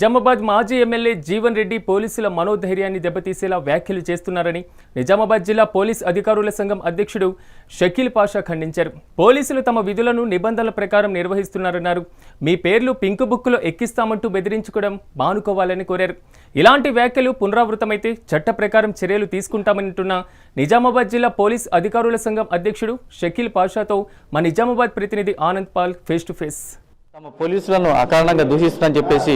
నిజామాబాద్ మాజీ ఎమ్మెల్యే జీవన్ రెడ్డి పోలీసుల మనోధైర్యాన్ని దెబ్బతీసేలా వ్యాఖ్యలు చేస్తున్నారని నిజామాబాద్ జిల్లా పోలీస్ అధికారుల సంఘం అధ్యక్షుడు షకీల్ పాషా ఖండించారు. పోలీసులు తమ విధులను నిబంధనల ప్రకారం నిర్వహిస్తున్నారన్నారు. మీ పేర్లు పింక్ బుక్లో ఎక్కిస్తామంటూ బెదిరించుకోవడం మానుకోవాలని కోరారు. ఇలాంటి వ్యాఖ్యలు పునరావృతమైతే చట్ట ప్రకారం చర్యలు తీసుకుంటామంటున్న నిజామాబాద్ జిల్లా పోలీస్ అధికారుల సంఘం అధ్యక్షుడు షకీల్ పాషాతో మా నిజామాబాద్ ప్రతినిధి Anand Pal face to face. తమ పోలీసులను అకారణంగా దూషిస్తుందని చెప్పేసి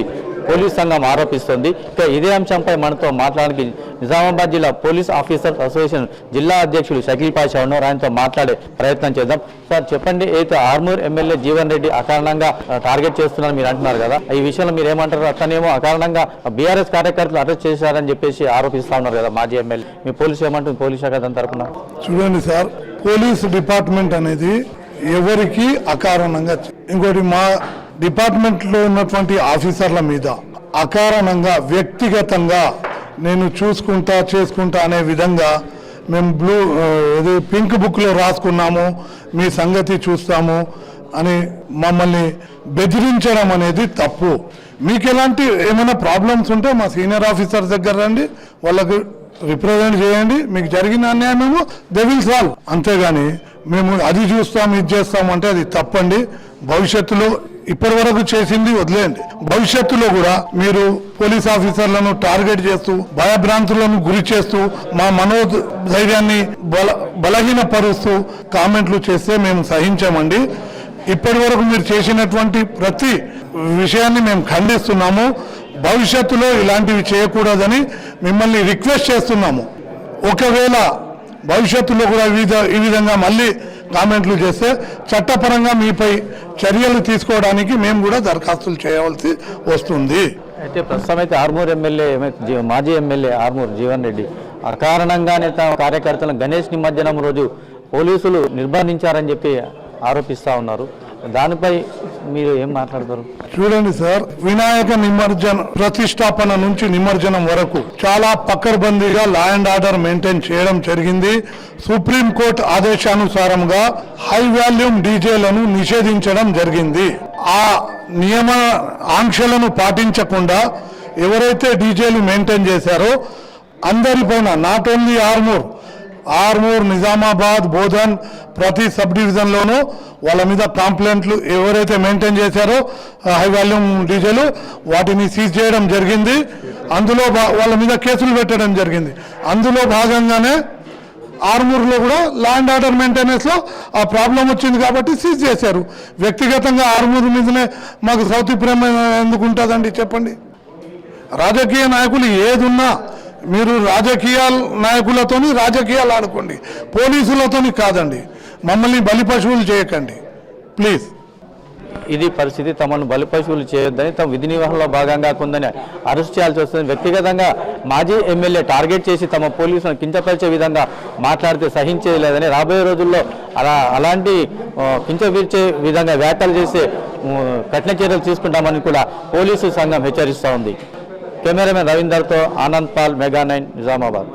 పోలీస్ సంఘం ఆరోపిస్తోంది. ఇక ఇదే అంశంపై మనతో మాట్లాడడానికి నిజామాబాద్ జిల్లా పోలీస్ ఆఫీసర్స్ అసోసియేషన్ జిల్లా అధ్యక్షుడు షకీల్ పాషా ఉన్నారు. ఆయనతో మాట్లాడే ప్రయత్నం చేద్దాం. సార్ చెప్పండి అయితే ఆర్మూర్ ఎమ్మెల్యే జీవన్ రెడ్డి అకారణంగా టార్గెట్ చేస్తున్నారు మీరు అంటున్నారు కదా ఈ విషయంలో మీరు ఏమంటారు? అతనేమో అకారణంగా బీఆర్ఎస్ కార్యకర్తలు అరెస్ట్ చేశారని చెప్పేసి ఆరోపిస్తా ఉన్నారు కదా మాజీ ఎమ్మెల్యే. మీ పోలీసు ఏమంటుంది? పోలీస్ శాఖ దాని తరపున. చూడండి సార్ పోలీస్ డిపార్ట్మెంట్ అనేది ఎవరికి అకారణంగా ఇంకోటి మా డిపార్ట్మెంట్లో ఉన్నటువంటి ఆఫీసర్ల మీద అకారణంగా వ్యక్తిగతంగా నేను చూసుకుంటా చేసుకుంటా అనే విధంగా మేము బ్లూ ఇది పింక్ బుక్లో రాసుకున్నాము మీ సంగతి చూస్తాము అని మమ్మల్ని బెదిరించడం అనేది తప్పు. మీకు ఎలాంటి ఏమైనా ప్రాబ్లమ్స్ ఉంటే మా సీనియర్ ఆఫీసర్ దగ్గర రండి వాళ్ళకు రిప్రజెంట్ చేయండి మీకు జరిగిన అన్యాయమేమో దే విల్ సాల్వ్. అంతేగాని మేము అది చూస్తాం ఇది చేస్తాం అంటే అది తప్పండి. భవిష్యత్తులో ఇప్పటి వరకు చేసింది వదిలేయండి. భవిష్యత్తులో కూడా మీరు పోలీస్ ఆఫీసర్లను టార్గెట్ చేస్తూ భయభ్రాంతులను గురి చేస్తూ మా మనోధైర్యాన్ని బల బలహీనపరుస్తూ కామెంట్లు చేస్తే మేము సహించామండి. ఇప్పటి వరకు మీరు చేసినటువంటి ప్రతి విషయాన్ని మేము ఖండిస్తున్నాము. భవిష్యత్తులో ఇలాంటివి చేయకూడదని మిమ్మల్ని రిక్వెస్ట్ చేస్తున్నాము. ఒకవేళ భవిష్యత్తులో కూడా వివిధ ఈ విధంగా మళ్ళీ కామెంట్లు చేస్తే చట్టపరంగా మీపై చర్యలు తీసుకోవడానికి మేము కూడా దరఖాస్తులు చేయవలసి వస్తుంది. అయితే ప్రస్తుతం అయితే ఆర్మూర్ ఎమ్మెల్యే మాజీ ఎమ్మెల్యే ఆర్మూర్ జీవన్ రెడ్డి అకారణంగానే తమ కార్యకర్తలను గణేష్ నిమజ్జనం రోజు పోలీసులు నిర్బంధించారని చెప్పి ఆరోపిస్తా ఉన్నారు. దానిపై మీరు ఏం మాట్లాడతారు? చూడండి సార్ వినాయక నిమజ్జన ప్రతిష్టాపన నుంచి నిమజ్జనం వరకు చాలా పక్కర్బందీగా లా అండ్ ఆర్డర్ మెయింటైన్ చేయడం జరిగింది. సుప్రీం కోర్టు ఆదేశానుసారంగా హై వాల్యూమ్ డీజేలను నిషేధించడం జరిగింది. ఆ నియమ ఆంక్షలను పాటించకుండా ఎవరైతే డీజేలు మెయింటైన్ చేశారో అందరిపైన నాట్ ఓన్లీ ఆర్మూర్ ఆర్మూర్ నిజామాబాద్ బోధన్ ప్రతి సబ్ డివిజన్లోనూ వాళ్ళ మీద కాంప్లైంట్లు ఎవరైతే మెయింటైన్ చేశారో హై వాల్యూమ్ డీజేలు వాటిని సీజ్ చేయడం జరిగింది. అందులో భా- వాళ్ళ మీద కేసులు పెట్టడం జరిగింది. అందులో భాగంగానే ఆర్మూర్లో కూడా ల్యాండ్ ఆర్డర్ మెయింటెనెన్స్లో ఆ ప్రాబ్లం వచ్చింది కాబట్టి సీజ్ చేశారు. వ్యక్తిగతంగా ఆర్మూర్ మీదనే మాకు సౌతి ప్రేమ ఎందుకు ఉంటుందండి చెప్పండి? రాజకీయ నాయకులు ఏదున్నా మీరు రాజకీయ నాయకులతోని రాజకీయాలు ఆడుకోండి. పోలీసులతోని కాదండి. మమ్మల్ని బలి పశువులు చేయకండి. ప్లీజ్. ఇది పరిస్థితి. తమను బలిపశువులు చేయొద్దని తమ విధి నిర్వహణలో భాగంగా కొందని అరెస్ట్ చేయాల్సి వస్తుంది. వ్యక్తిగతంగా మాజీ ఎమ్మెల్యే టార్గెట్ చేసి తమ పోలీసులను కించపరిచే విధంగా మాట్లాడితే సహించేది లేదని రాబోయే రోజుల్లో అలా అలాంటి కించపరిచే విధంగా వ్యాఖ్యలు చేసే కఠిన చర్యలు తీసుకుంటామని కూడా పోలీసు సంఘం హెచ్చరిస్తూ ఉంది. కెమెరామెన్ రవీందర్తో ఆనంద్ పాల్ మెగా నైన్ నిజామాబాద్